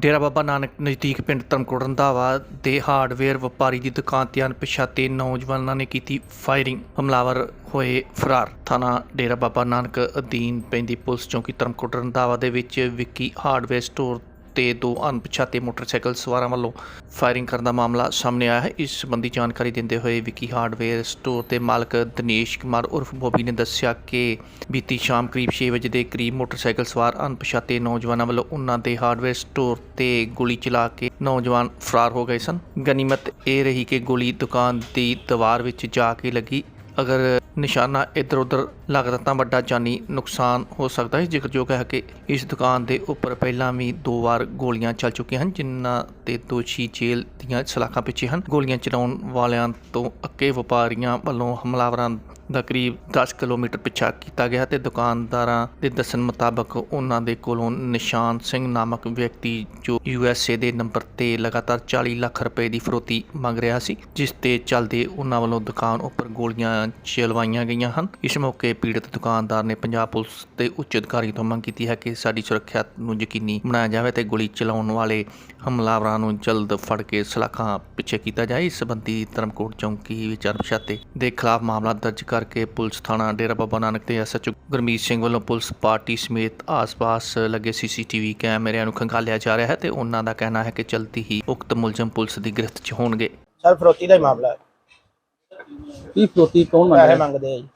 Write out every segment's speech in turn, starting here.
ਡੇਰਾ ਬਾਬਾ ਨਾਨਕ ਨਜ਼ਦੀਕ ਪਿੰਡ ਧਰਮਕੋਟ ਰੰਧਾਵਾ ਦੇ ਹਾਰਡਵੇਅਰ ਵਪਾਰੀ ਦੀ ਦੁਕਾਨ ਤੇ ਅਣਪਛਾਤੇ ਨੌਜਵਾਨਾਂ ਨੇ ਕੀਤੀ ਫਾਇਰਿੰਗ। ਹਮਲਾਵਰ ਹੋਏ ਫਰਾਰ। ਥਾਣਾ ਡੇਰਾ ਬਾਬਾ ਨਾਨਕ ਅਧੀਨ ਪੈਂਦੀ ਪੁਲਿਸ ਚੌਂਕੀ ਧਰਮਕੋਟ ਰੰਧਾਵਾ ਦੇ ਵਿੱਚ ਵਿੱਕੀ ਹਾਰਡਵੇਅਰ ਸਟੋਰ ਤੇ ਦੋ ਅਣਪਛਾਤੇ ਮੋਟਰਸਾਈਕਲ ਸਵਾਰਾਂ ਵੱਲੋਂ ਫਾਇਰਿੰਗ ਕਰਨ ਦਾ ਮਾਮਲਾ ਸਾਹਮਣੇ ਆਇਆ ਹੈ। ਇਸ ਸੰਬੰਧੀ ਜਾਣਕਾਰੀ ਦਿੰਦੇ ਹੋਏ ਵਿਕੀ ਹਾਰਡਵੇਅਰ ਸਟੋਰ ਦੇ ਮਾਲਕ ਦਿਨੇਸ਼ ਕੁਮਾਰ ਉਰਫ ਬੋਬੀ ਨੇ ਦੱਸਿਆ ਕਿ ਬੀਤੀ ਸ਼ਾਮ ਕਰੀਬ 6 ਵਜੇ ਦੇ ਕਰੀਬ ਮੋਟਰਸਾਈਕਲ ਸਵਾਰ ਅਣਪਛਾਤੇ ਨੌਜਵਾਨਾਂ ਵੱਲੋਂ ਉਹਨਾਂ ਦੇ ਹਾਰਡਵੇਅਰ ਸਟੋਰ ਤੇ ਗੋਲੀ ਚਲਾ ਕੇ ਨੌਜਵਾਨ ਫਰਾਰ ਹੋ ਗਏ ਸਨ। ਗਨੀਮਤ ਇਹ ਰਹੀ ਕਿ ਗੋਲੀ ਦੁਕਾਨ ਦੀ ਦੀਵਾਰ ਵਿੱਚ ਜਾ ਕੇ ਲੱਗੀ। ਅਗਰ ਨਿਸ਼ਾਨਾ ਇੱਧਰ ਉੱਧਰ ਲੱਗਦਾ ਤਾਂ ਵੱਡਾ ਜਾਨੀ ਨੁਕਸਾਨ ਹੋ ਸਕਦਾ ਹੈ। ਜ਼ਿਕਰਯੋਗ ਹੈ ਕਿ ਇਸ ਦੁਕਾਨ ਦੇ ਉੱਪਰ ਪਹਿਲਾਂ ਵੀ ਦੋ ਵਾਰ ਗੋਲੀਆਂ ਚੱਲ ਚੁੱਕੀਆਂ ਹਨ, ਜਿਨ੍ਹਾਂ ਤੇ ਦੋਸ਼ੀ ਜੇਲ੍ਹ ਦੀਆਂ ਸਲਾਖਾਂ ਪਿੱਛੇ ਹਨ। ਗੋਲੀਆਂ ਚਲਾਉਣ ਵਾਲਿਆਂ ਤੋਂ ਅੱਕੇ ਵਪਾਰੀਆਂ ਵੱਲੋਂ ਹਮਲਾਵਰਾਂ ਦਾ ਕਰੀਬ 10 ਕਿਲੋਮੀਟਰ ਪਿੱਛਾ ਕੀਤਾ ਗਿਆ ਤੇ ਦੁਕਾਨਦਾਰਾਂ ਦੇ ਦੱਸਣ ਮੁਤਾਬਕ ਉਹਨਾਂ ਦੇ ਕੋਲੋਂ ਨਿਸ਼ਾਨ ਸਿੰਘ ਨਾਮਕ ਵਿਅਕਤੀ ਜੋ ਯੂ ਐਸ ਏ ਦੇ ਨੰਬਰ ਤੇ ਲਗਾਤਾਰ 40 ਲੱਖ ਰੁਪਏ ਦੀ ਫਰੋਤੀ ਮੰਗ ਰਿਹਾ ਸੀ, ਜਿਸ ਤੇ ਚੱਲਦੇ ਉਹਨਾਂ ਵੱਲੋਂ ਦੁਕਾਨ ਉੱਪਰ ਗੋਲੀਆਂ ਚਲਵਾਈਆਂ ਗਈਆਂ ਹਨ। ਇਸ ਮੌਕੇ ਪੀੜਤ ਦੁਕਾਨਦਾਰ ਨੇ ਪੰਜਾਬ ਪੁਲਿਸ ਦੇ ਉੱਚ ਅਧਿਕਾਰੀ ਤੋਂ ਮੰਗ ਕੀਤੀ ਹੈ ਕਿ ਸਾਡੀ ਸੁਰੱਖਿਆ ਨੂੰ ਯਕੀਨੀ ਬਣਾਇਆ ਜਾਵੇ ਤੇ ਗੋਲੀ ਚਲਾਉਣ ਵਾਲੇ ਹਮਲਾਵਰਾਂ ਨੂੰ ਜਲਦ ਫੜ ਕੇ ਸਲਾਖਾਂ ਪਿੱਛੇ ਕੀਤਾ ਜਾਏ। ਇਸ ਸੰਬੰਧੀ ਧਰਮਕੋਟ ਚੌਂਕੀ ਵਿੱਚ ਅਣਪਛਾਤੇ ਦੇ ਖਿਲਾਫ ਮਾਮਲਾ ਦਰਜ ਕਰਕੇ ਪੁਲਿਸ ਥਾਣਾ ਡੇਰਾ ਬਾਬਾ ਨਾਨਕ ਦੇ ਐਸਐਚਓ ਗੁਰਮੀਤ ਸਿੰਘ ਵੱਲੋਂ ਪੁਲਿਸ ਪਾਰਟੀ ਸਮੇਤ ਆਸ-ਪਾਸ ਲੱਗੇ ਸੀਸੀਟੀਵੀ ਕੈਮਰਿਆਂ ਨੂੰ ਖੰਗਾਲਿਆ ਜਾ ਰਿਹਾ ਹੈ ਤੇ ਉਹਨਾਂ ਦਾ ਕਹਿਣਾ ਹੈ ਕਿ ਜਲਦੀ ਹੀ ਉਕਤ ਮੁਲਜ਼ਮ ਪੁਲਿਸ ਦੀ ਗ੍ਰਿਫਤ 'ਚ ਹੋਣਗੇ। ਸਰ ਫਰੋਤੀ ਦਾ ਹੀ ਮਾਮਲਾ ਹੈ। ਕੀ ਫਰੋਤੀ ਕੌਣ ਮੰਗਦੇ ਆ ਜੀ।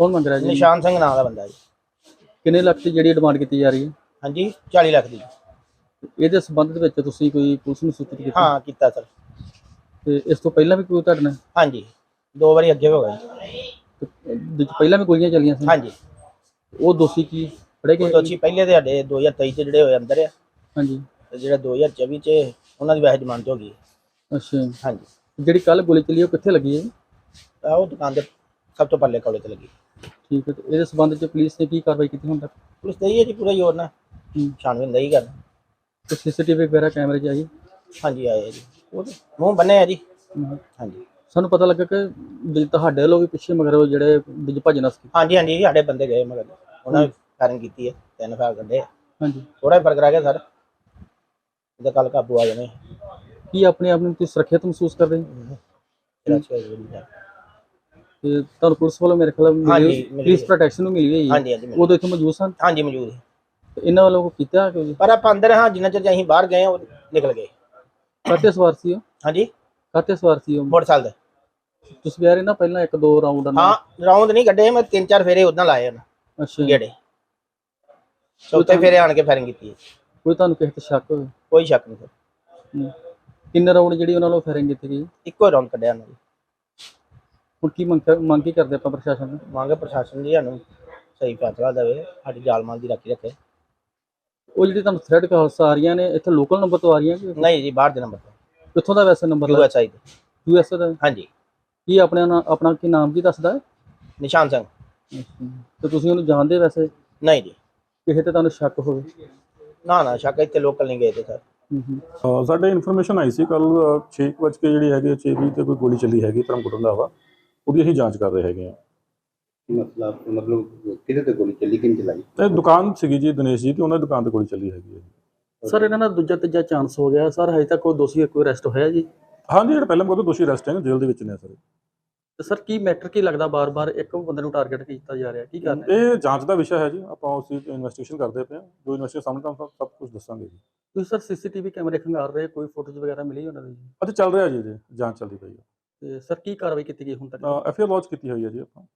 ਕੌਣ ਮੰਗ ਰਿਹਾ ਜੀ? ਨਿਸ਼ਾਨ ਸਿੰਘ ਨਾਂ ਦਾ ਬੰਦਾ ਜੀ। ਕਿੰਨੇ ਲੱਖ ਦੀ ਜਿਹੜੀ ਡਿਮਾਂਡ ਕੀਤੀ ਜਾ ਰਹੀ ਹੈ? ਹਾਂਜੀ 40 ਲੱਖ ਦੀ। ਇਹਦੇ ਸੰਬੰਧ ਦੇ ਵਿੱਚ ਤੁਸੀਂ ਕੋਈ ਪੁਲਿਸ ਨੂੰ ਸੂਚਿਤ ਕੀਤਾ? ਹਾਂ ਕੀਤਾ ਸਰ। ਤੇ ਇਸ ਤੋਂ ਪਹਿਲਾਂ ਵੀ ਕੋਈ ਤੁਹਾਡੇ ਨਾਲ? ਹਾਂਜੀ ਦੋ ਵਾਰੀ ਅੱਗੇ ਹੋ ਗਿਆ ਜੀ। ਤੇ ਪਹਿਲਾਂ ਵੀ ਗੋਲੀਆਂ ਚੱਲੀਆਂ ਸੀ? ਹਾਂਜੀ। ਉਹ ਦੋਸ਼ੀ ਕੀ ਫੜੇ ਗਏ? ਦੋਸ਼ੀ ਪਹਿਲੇ ਤੇ ਸਾਡੇ 2023 ਚ ਜਿਹੜੇ ਹੋਏ ਅੰਦਰ ਆ। ਹਾਂਜੀ। ਤੇ ਜਿਹੜਾ 2024 ਚ ਉਹਨਾਂ ਦੀ ਵੈਸੇ ਜ਼ਮਾਨਤ ਹੋ ਗਈ ਅੱਛਾ। ਹਾਂਜੀ। ਜਿਹੜੀ ਕੱਲ ਗੋਲੀ ਚੱਲੀ ਉਹ ਕਿੱਥੇ ਲੱਗੀ ਹੈ ਤਾਂ ਉਹ ਦੁਕਾਨ ਦੇ ਸਭ ਤੋਂ ਪੱਲੇ ਕੋਲੇ ਤੇ ਲੱਗੀ। ਠੀਕ ਹੈ ਤੇ ਇਹਦੇ ਸੰਬੰਧ ਵਿੱਚ ਪੁਲਿਸ ਨੇ ਕੀ ਕਾਰਵਾਈ ਕੀਤੀ ਹੁਣ ਤੱਕ? ਪੁਲਿਸ ਤੇ ਹੀ ਹੈ ਜੀ ਪੂਰਾ ਜ਼ੋਰ ਨਾਲ। ਛਾਣਬੀਨ ਨਹੀਂ ਕਰ ਤੇ ਸੀਸੀਟੀਵੀ ਵਗੈਰਾ ਕੈਮਰੇ 'ਚ ਆਈ? ਹਾਂਜੀ ਆਏ ਆ ਜੀ। ਉਹ ਤੇ ਮੂੰਹ ਬੰਨੇ ਆ ਜੀ। ਹਾਂਜੀ। ਸਾਨੂੰ ਪਤਾ ਲੱਗਾ ਕਿ ਵੀ ਤੁਹਾਡੇ ਵੱਲੋਂ ਵੀ ਪਿੱਛੇ ਮਗਰ ਜਿਹੜੇ ਵਿੱਚ ਭੱਜਣਾ ਸੀ ਹਾਂਜੀ ਹਾਂਜੀ ਜੀ, ਸਾਡੇ ਬੰਦੇ ਗਏ ਮਗਰ। ਉਹਨਾਂ ਨੇ ਫਾਇਰਿੰਗ ਕੀਤੀ ਹੈ ਤਿੰਨ ਫਾਇਰ ਕੱਢੇ। ਹਾਂਜੀ। ਥੋੜਾ ਜਿਹਾ ਫ਼ਰਕ ਰਹਿ ਗਿਆ ਸਰ। ਇਹਦਾ ਕੱਲ ਕਾਬੂ ਆ ਜਾਣੇ ਕੀ ਆਪਣੇ ਆਪ ਨੂੰ ਤੁਸੀਂ ਸੁਰੱਖਿਅਤ ਮਹਿਸੂਸ ਕਰਦੇ ਹੋ? ਤੇ ਤੁਹਾਨੂੰ ਪੁਲਿਸ ਵੱਲੋਂ ਮੇਰੇ ਖਿਆਲ ਹਾਂਜੀ, ਮਿਲੀ ਮਿਲੀ ਪੁਲਿਸ ਹੈ। ਪ੍ਰੋਟੈਕਸ਼ਨ ਨੂੰ ਮਿਲੀ ਹੋਈ ਹੈ। ਹਾਂਜੀ ਹਾਂਜੀ ਮਿਲ- ਉਦੋਂ ਇੱਥੇ ਮੌਜੂਦ ਸਨ? ਹਾਂਜੀ ਮੌਜੂਦ ਹੈ ਤੇ ਇਹਨਾਂ ਵੱਲੋਂ ਕੋਈ ਕੀਤਾ ਕਿ ਪਰ ਆਪਾਂ ਅੰਦਰ ਹਾਂ ਜਿੰਨਾ ਚਿਰ ਅਸੀਂ ਬਾਹਰ ਗਏ ਉਹ ਨਿਕਲ ਗਏ। ਕਾਤੇ ਸਵਾਰ ਸੀ ਉਹ? ਹਾਂਜੀ। ਕਾਤੇ ਸਵਾਰ ਸੀ ਉਹ? ਮੋਟਰਸਾਈਕਲ ਦੇ ਤੁਸੀਂ ਕਹਿ ਰਹੇ ਨਾ ਪਹਿਲਾਂ ਇੱਕ ਦੋ ਰਾਉਂਡ ਹਾਂ ਰਾਉਂਡ ਨਹੀਂ ਕੱਢੇ ਮੈਂ ਤਿੰਨ ਚਾਰ ਫੇਰੇ ਉਦਾਂ ਲਾਏ ਉਹਨਾਂ ਅੱਛਾ। ਗੇੜੇ। ਚੌਥੇ ਫੇਰੇ ਆਣ ਕੇ ਫਾਇਰਿੰਗ ਕੀਤੀ ਹੈ। ਕੋਈ ਤੁਹਾਨੂੰ ਕਿਸੇ ਤੇ ਸ਼ੱਕ ਹੋਵੇ? ਕੋਈ ਸ਼ੱਕ ਨਹੀਂ। ਸਰ ਹੂੰ। ਕਿੰਨੇ ਰਾਉਂਡ ਜਿਹੜੀ ਉਹਨਾਂ ਵੱਲੋਂ ਫਾਇਰਿੰਗ ਕੀਤੀ ਗਈ? ਇੱਕੋ ਰਾਉਂਡ ਕੱਢਿਆ ਉਹਨਾਂ ਨੇ। ਹੁਣ ਕੀ ਮੰਗ ਮੰਗ ਕੀ ਕਰਦੇ ਆਪਾਂ ਪ੍ਰਸ਼ਾਸਨ ਨੂੰ? ਮੰਗ ਪ੍ਰਸ਼ਾਸਨ ਜੀ ਸਾਨੂੰ ਸਹੀ ਫੈਸਲਾ ਦੇਵੇ ਸਾਡੀ ਜਾਲ ਮਾਲ ਦੀ ਰਾਖੀ ਰੱਖੇ। ਉਹ ਜਿਹੜੀ ਤੁਹਾਨੂੰ ਥ੍ਰੈਡ ਕਾਲਸ ਆ ਰਹੀਆਂ ਨੇ ਇੱਥੇ ਲੋਕਲ ਨੰਬਰ ਤੋਂ ਆ ਰਹੀਆਂ ਕਿ ਨਹੀਂ ਜੀ ਬਾਹਰ ਦੇ ਨੰਬਰ ਤੋਂ। ਕਿੱਥੋਂ ਦਾ ਵੈਸੇ ਨੰਬਰ ਯੂ ਐਸ ਆਈ ਦੇ ਯੂ ਐਸ ਦਾ? ਹਾਂਜੀ। ਕੀ ਆਪਣੇ ਆਪਣਾ ਕੀ ਨਾਮ ਕੀ ਦੱਸਦਾ ਹੈ? ਨਿਸ਼ਾਨ ਸਿੰਘ। ਤੇ ਤੁਸੀਂ ਉਹਨੂੰ ਜਾਣਦੇ ਵੈਸੇ? ਨਹੀਂ ਜੀ। ਕਿਸੇ ਤੇ ਤੁਹਾਨੂੰ ਸ਼ੱਕ ਹੋਵੇ? ਨਾ ਨਾ ਸ਼ੱਕ ਇੱਥੇ ਲੋਕਲ ਨਹੀਂ ਗਏ ਤੇ ਸਰ। ਹੂੰ ਹੂੰ। ਅ, ਸਾਡੇ ਇਨਫੋਰਮੇਸ਼ਨ ਆਈ ਸੀ ਕੱਲ 6 ਵਜੇ ਜਿਹੜੀ ਹੈਗੀ 6 ਵੀਹ ਤੇ ਕੋਈ ਗੋਲੀ ਚੱਲੀ ਹੈਗੀ ਧਰਮਕੋਟ ਰੰਧਾਵਾ ਉਹਦੀ ਅਸੀਂ ਜਾਂਚ ਕਰ ਰਹੇ ਹੈਗੇ ਆ ਮਤਲਬ ਮਤਲਬ ਕਿਹਦੇ ਤੇ ਗੋਲੀ ਚੱਲੀ ਕਿੰਨ ਚਲਾਈ? ਤੇ ਦੁਕਾਨ ਸੀਗੀ ਜੀ ਦਿਨੇਸ਼ ਜੀ ਤੇ ਉਹਨਾਂ ਦੀ ਦੁਕਾਨ ਤੇ ਗੋਲੀ ਚੱਲੀ ਹੈਗੀ ਹੈ ਸਰ ਇਹਨਾਂ ਦਾ ਦੂਜਾ ਤੀਜਾ ਚਾਂਸ ਹੋ ਗਿਆ। ਸਰ ਹਜੇ ਤੱਕ ਕੋਈ ਦੋਸ਼ੀ ਕੋਈ ਅਰੈਸਟ ਹੋਇਆ ਜੀ? ਹਾਂਜੀ ਜਿਹੜਾ ਪਹਿਲਾਂ ਕੋਈ ਦੋਸ਼ੀ ਅਰੈਸਟ ਹੈ ਜੇਲ੍ਹ ਦੇ ਵਿੱਚ ਨੇ ਸਰ। ਤੇ ਸਰ ਕੀ ਮੈਟਰ ਕੀ ਲੱਗਦਾ ਬਾਰ-ਬਾਰ? ਇੱਕ ਬੰਦੇ ਨੂੰ ਟਾਰਗੇਟ ਕੀਤਾ ਜਾ ਰਿਹਾ ਕੀ ਕਰਨਾ ਇਹ ਜਾਂਚ ਦਾ ਵਿਸ਼ਾ ਹੈ ਜੀ। ਆਪਾਂ ਉਸ ਦੀ ਇਨਵੈਸਟੀਗੇਸ਼ਨ ਕਰਦੇ ਪਏ ਹਾਂ। ਜੋ ਇਨਵੈਸਟੀਗੇਸ਼ਨ ਸਾਹਮਣੇ ਤਾਂ ਸਭ ਕੁਝ ਦੱਸਾਂਗੇ ਜੀ। ਤੁਸੀਂ ਸਰ ਸੀਸੀਟੀਵੀ ਕੈਮਰੇ ਖੰਗਾਰ ਰਹੇ ਕੋਈ ਫੋਟੋਜ਼ ਵਗੈਰਾ ਮਿਲੀ ਉਹਨਾਂ ਦੀ? ਅੱਛਾ ਚੱਲ ਰਿਹਾ ਜੀ ਜੀ ਜਾਂਚ ਚੱਲਦੀ ਪਈ ਹੈ। ਤੇ ਸਰ ਕੀ ਕਾਰਵਾਈ ਕੀਤੀ ਗਈ ਹੁਣ ਤੱਕ? ਐਫਆਈਆਰ ਲੌਂਚ ਕੀਤੀ ਹੋਈ ਹੈ ਜੀ ਆਪਾਂ।